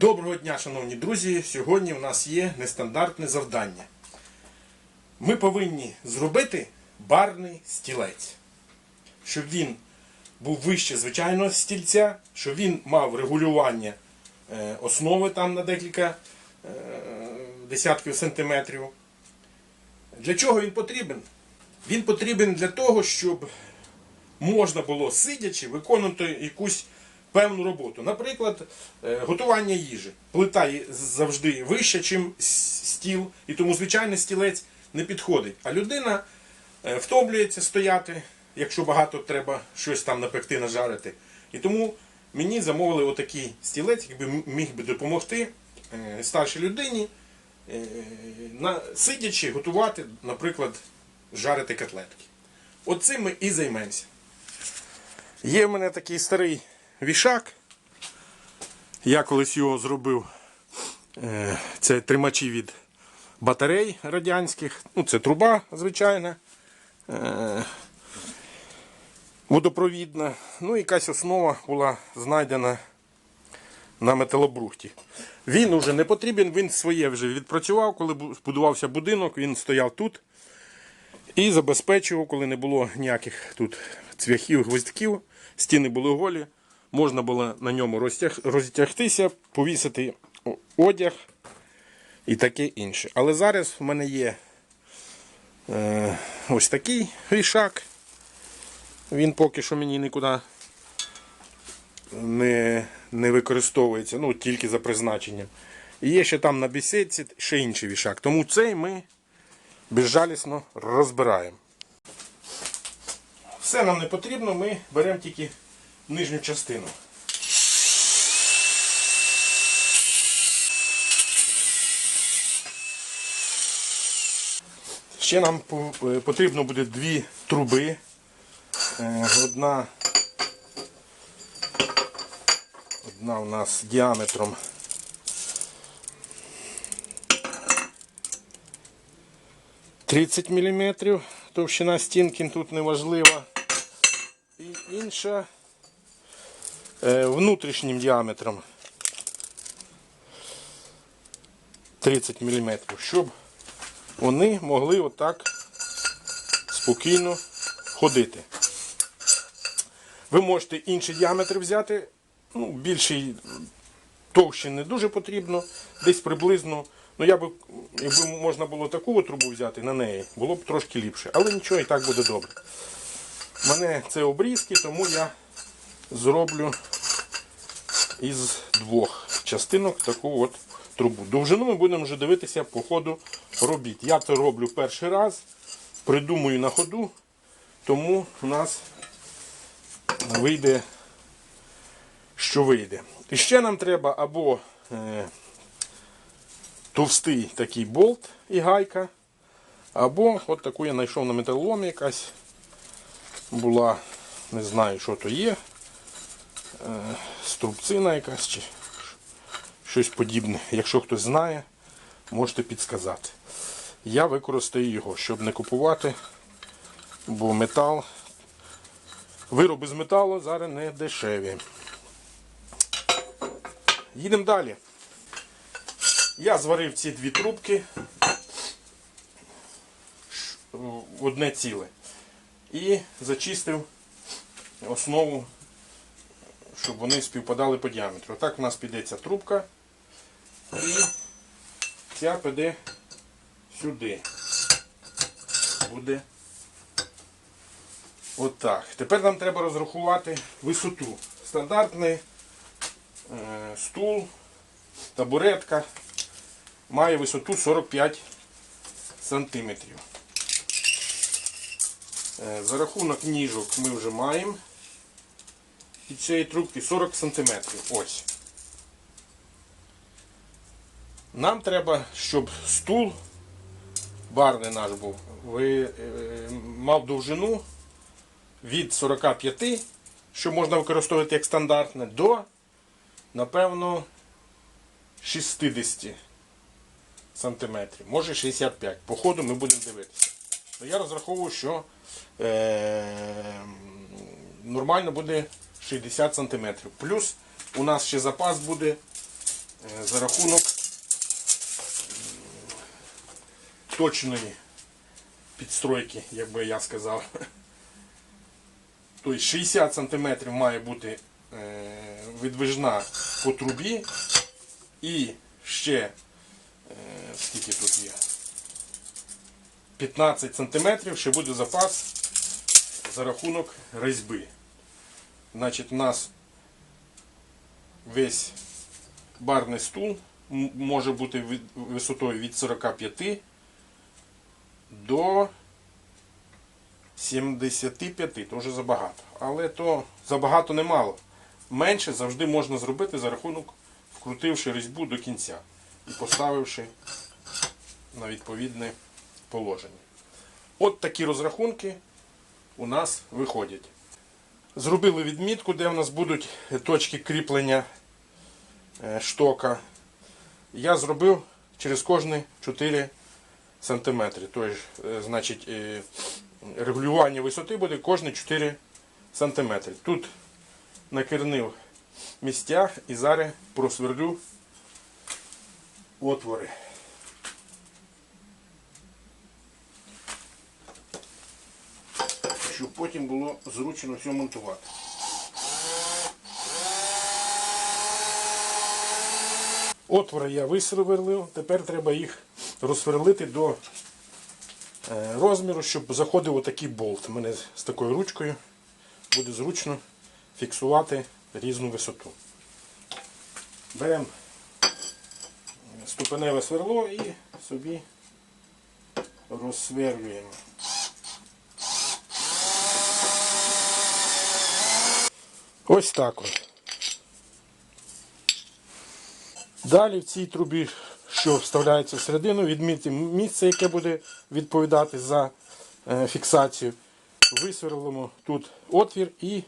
Доброго дня, шановні друзі! Сьогодні у нас є нестандартне завдання. Ми повинні зробити барний стілець, щоб він був вище звичайного стільця, щоб він мав регулювання е, основи там на декілька е, десятків сантиметрів. Для чого він потрібен? Він потрібен для того, щоб можна було сидячи виконувати якусь певну роботу. Наприклад, е, готування їжі. Плита завжди вища, ніж стіл, і тому звичайний стілець не підходить. А людина е, втомлюється стояти, якщо багато треба щось там напекти, нажарити. І тому мені замовили отакий стілець, який міг би допомогти е, старшій людині, сидячи, готувати, наприклад, жарити котлетки. Оцим ми і займемося. Є в мене такий старий вішак. Я колись його зробив. Е, Це тримачі від батарей радянських. Ну, це труба звичайна. е, Водопровідна. Ну, якась основа була знайдена на металобрухті. Він уже не потрібен, він своє вже відпрацював, коли будувався будинок, він стояв тут і забезпечував, коли не було ніяких тут цвяхів, гвоздьків, стіни були голі, можна було на ньому розтяг, розтягтися, повісити одяг і таке інше. Але зараз в мене є е, ось такий вішак. Він поки що мені нікуди не, не використовується, ну тільки за призначенням. І є ще там на бісідці ще інший вішак. Тому цей ми безжалісно розбираємо. Все нам не потрібно, ми беремо тільки нижню частину. Ще нам е, потрібно буде дві труби. Е, Одна, одна у нас діаметром 30 мм, товщина стінки тут не важлива. І інша внутрішнім діаметром 30 мм, щоб вони могли отак спокійно ходити. Ви можете інший діаметр взяти, ну, більший товщий не дуже потрібно, десь приблизно. Ну я би, якби можна було таку трубу взяти на неї, було б трошки ліпше. Але нічого і так буде добре. У мене це обрізки, тому я зроблю із двох частинок таку от трубу. Довжину ми будемо вже дивитися по ходу робіт. Я це роблю перший раз, придумую на ходу, тому у нас вийде, що вийде. І ще нам треба або е, товстий такий болт і гайка, або от таку я знайшов на металоломі якась була, не знаю, що то є, струбцина якась чи щось подібне. Якщо хтось знає, можете підсказати. Я використаю його, щоб не купувати, бо метал, вироби з металу зараз не дешеві. Їдемо далі. Я зварив ці дві трубки в одне ціле. І зачистив основу, щоб вони співпадали по діаметру. Так у нас піде ця трубка. І ця піде сюди. Буде отак. Тепер нам треба розрахувати висоту. Стандартний е, стул, табуретка має висоту 45 сантиметрів. Е, За рахунок ніжок ми вже маємо від цієї трубки 40 см. Ось. Нам треба, щоб стул барний наш був, ви, е, мав довжину від 45, що можна використовувати як стандартне, до, напевно, 60 сантиметрів. Може 65. По ходу ми будемо дивитися. Ну, я розраховую, що е, нормально буде 60 см. Плюс у нас ще запас буде е, за рахунок точної підстройки, як би я сказав. Тобто 60 см має бути е, видвижна по трубі і ще е, скільки тут є. 15 см ще буде запас за рахунок різьби. Значить, у нас весь барний стул може бути висотою від 45 до 75, то вже забагато. Але то забагато немало. Менше завжди можна зробити за рахунок, вкрутивши різьбу до кінця і поставивши на відповідне положення. От такі розрахунки у нас виходять. Зробили відмітку, де у нас будуть точки кріплення е, штока. Я зробив через кожні 4 см. Тобто, значить, е, регулювання висоти буде кожні 4 см. Тут накернив місця і зараз просверлю отвори. Щоб потім було зручно все монтувати. Отвори я висверлив, тепер треба їх розсверлити до е, розміру, щоб заходив отакий болт. У мене з такою ручкою буде зручно фіксувати різну висоту. Беремо ступеневе сверло і собі розсверлюємо. Ось так от. Далі в цій трубі, що вставляється всередину, відмітимо місце, яке буде відповідати за е, фіксацію. Висверлимо тут отвір і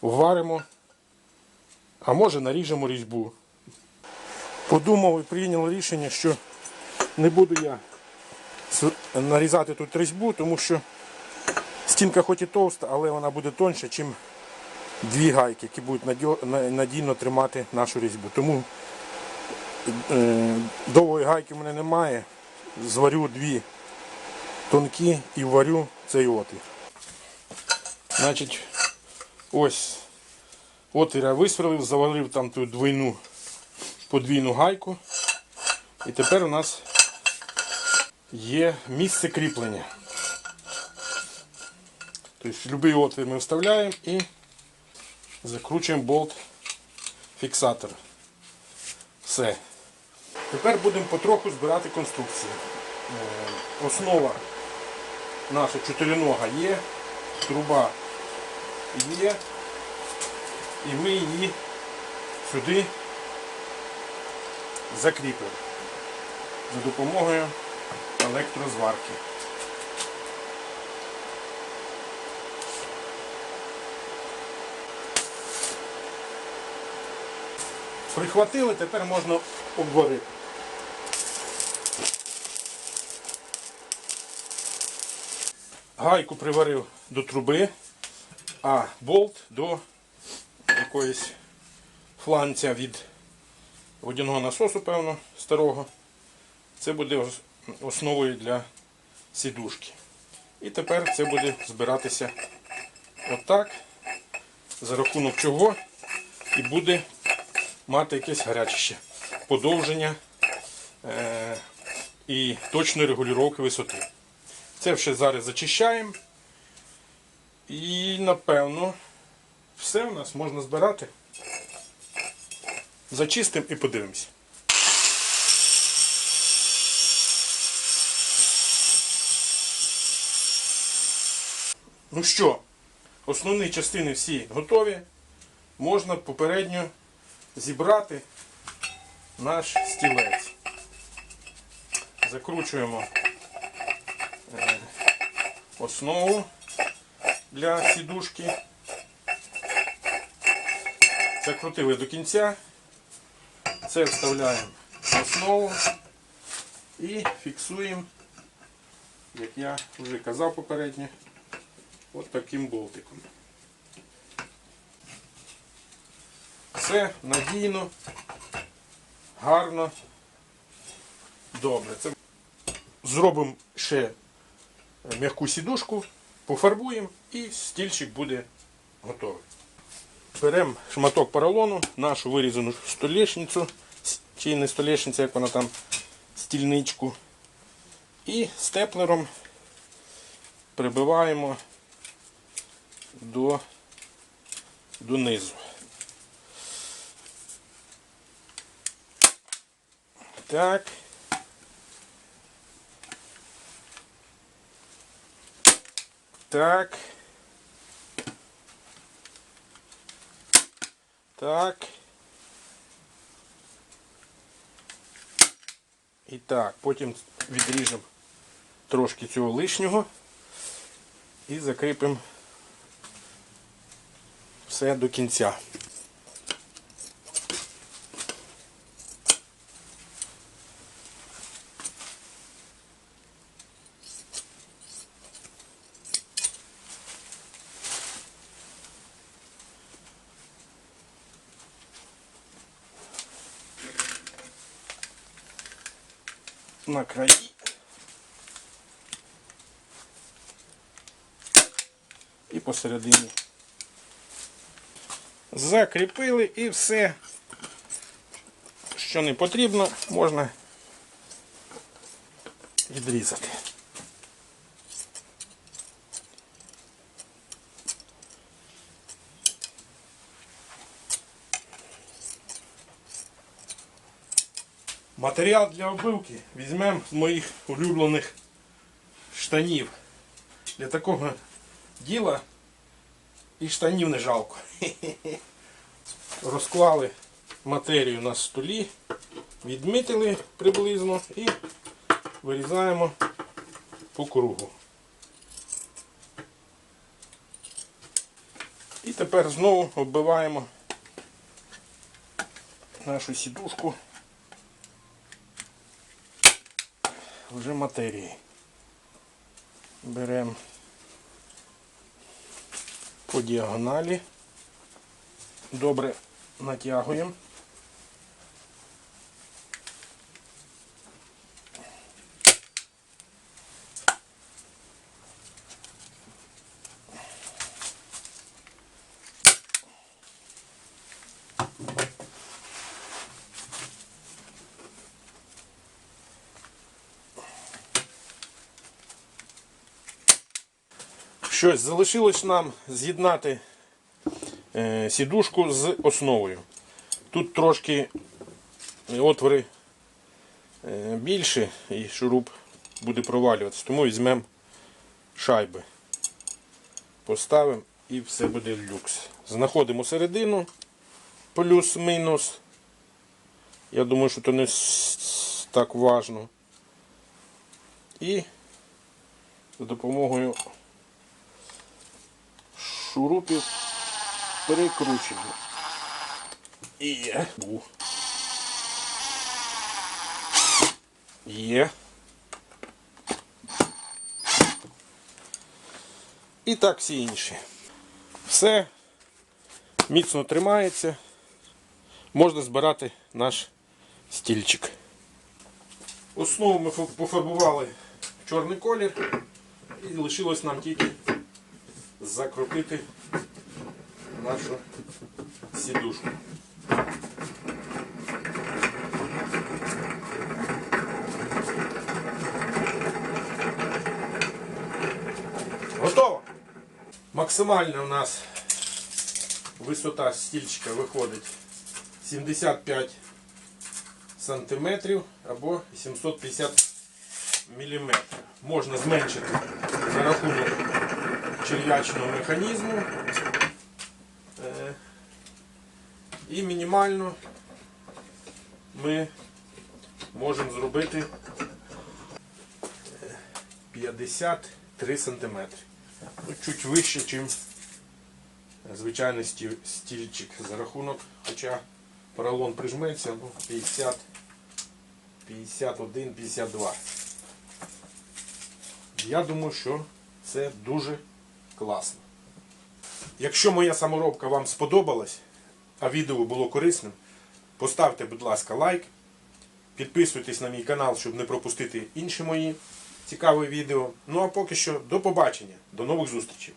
вваримо, а може наріжемо різьбу. Подумав і прийняв рішення, що не буду я нарізати тут різьбу, тому що стінка хоч і товста, але вона буде тоньша, ніж дві гайки, які будуть надійно тримати нашу різьбу. Тому е, довгої гайки в мене немає. Зварю дві тонкі і варю цей отвір. Значить, ось отвір я висверлив, завалив там ту двойну подвійну гайку. І тепер у нас є місце кріплення. Тобто будь-який отвір ми вставляємо і закручуємо болт фіксатор. Все. Тепер будемо потроху збирати конструкцію. Е, Основа наша чотиринога є, труба є, і ми її сюди закріпимо за допомогою електрозварки. Прихватили, тепер можна обварити. Гайку приварив до труби, а болт до якоїсь фланця від водяного насосу, певно, старого. Це буде основою для сідушки. І тепер це буде збиратися отак, за рахунок чого і буде мати якесь гарячище, подовження е- і точної регулювання висоти. Це все зараз зачищаємо. І напевно все у нас можна збирати. Зачистимо і подивимося. Ну що, основні частини всі готові. Можна попередньо зібрати наш стілець. Закручуємо е, основу для сідушки. Закрутили до кінця. Це вставляємо в основу і фіксуємо, як я вже казав попередньо, от таким болтиком. Все надійно, гарно. Добре. Це... Зробимо ще м'яку сідушку, пофарбуємо і стільчик буде готовий. Беремо шматок поролону, нашу вирізану столешницю, с- чи не столешниця, як вона там, стільничку. І степлером прибиваємо до, донизу. Так. Так. Так. І так, потім відріжемо трошки цього лишнього і закріпимо все до кінця. Краї. І посередині. Закріпили і все, що не потрібно, можна відрізати. Матеріал для обивки візьмемо з моїх улюблених штанів. Для такого діла і штанів не жалко. Розклали матерію на столі, відмітили приблизно і вирізаємо по кругу. І тепер знову оббиваємо нашу сідушку. Вже матерії. Беремо по діагоналі, добре натягуємо. Щось залишилось нам з'єднати е, сідушку з основою. Тут трошки отвори е, більше і шуруп буде провалюватися, тому візьмемо шайби. Поставимо і все буде люкс. Знаходимо середину, плюс-мінус. Я думаю, що це не так важно. І за допомогою шурупів перекручуємо. І є. Є. І так всі інші. Все міцно тримається. Можна збирати наш стільчик. Основу ми пофарбували в чорний колір і лишилось нам тільки закрутити нашу сідушку. Готово! Максимальна у нас висота стільчика виходить 75 сантиметрів або 750 міліметрів. Можна зменшити за рахунок черв'ячного механізму. Е, І мінімально ми можемо зробити е, 53 см. Ну, чуть вище, ніж звичайний стільчик за рахунок, хоча поролон прижметься, ну, 50, 51, 52. Я думаю, що це дуже класно. Якщо моя саморобка вам сподобалась, а відео було корисним, поставте, будь ласка, лайк, Підписуйтесь на мій канал, щоб не пропустити інші мої цікаві відео. Ну а поки що до побачення, до нових зустрічей.